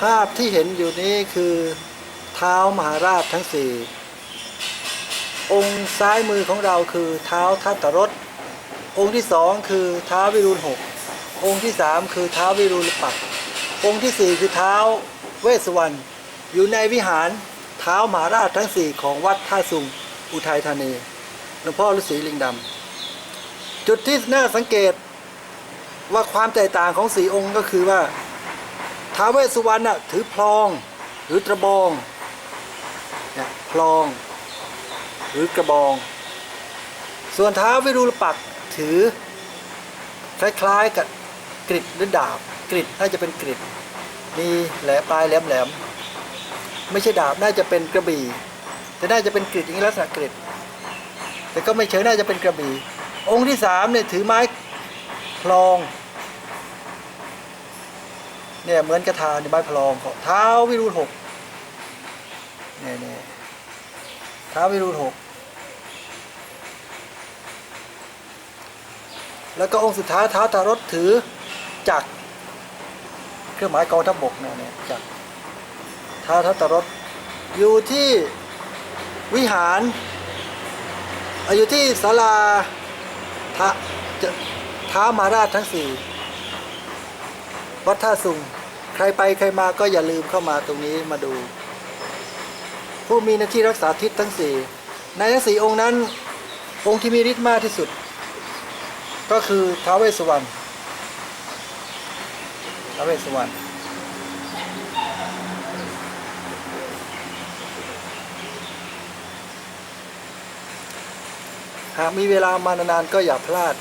ภาพที่เห็นอยู่นี้คือเท้ามหาราชทั้งสี่องค์ซ้ายมือของเราคือเท้าทัตตรสองค์ที่สองคือเท้าวิรุณหกองค์ที่สามคือเท้าวิรุณปักองค์ที่สี่คือเท้าเวสวรรณอยู่ในวิหารเท้ามหาราชทั้งสี่ของวัดท่าสุงอุทัยธานีหลวงพ่อฤาษีลิงดำจุดที่น่าสังเกตว่าความแตกต่างของสี่องค์ก็คือว่า ท้าเวสสุวรรณน่ะถือพลองหรือกระบองเนี่ยพลอง หรือกระบอง ส่วนท้าวิรุฬปักถือ คล้ายๆกับกริดหรือดาบกริดน่าจะเป็นกริดมีแหลมปลายแหลมๆไม่ใช่ดาบน่าจะเป็นกระบี่แต่น่าจะเป็นกริดอย่างลักษณะกริดแต่ก็ไม่เชิงน่าจะเป็นกระบี่องค์ที่สามเนี่ยถือไม้พลอง เนี่ยเหมือนกระทาในใบพลองของเท้าวิรุณหกเนี่ยเนี่ยเท้าวิรุณหกแล้วก็องค์สุดท้ายเท้าทารถถือจักรเครื่องหมายกองทัพบกเนี่ยเนี่ยจักรเท้าทัตรถอยู่ที่วิหารอยู่ที่ศาลาท้ามาราชทั้งสี่วัดท่าสุง ใครไปใครมาก็อย่าลืมเข้ามาตรงนี้มาดู ผู้มีหน้าที่รักษาทิศทั้งสี่ในทั้งสี่องค์นั้น องค์ที่มีฤทธิ์มากที่สุด ก็คือท้าวเวสสุวรรณท้าวเวสสุวรรณหากมีเวลามานานๆก็อย่าพลาด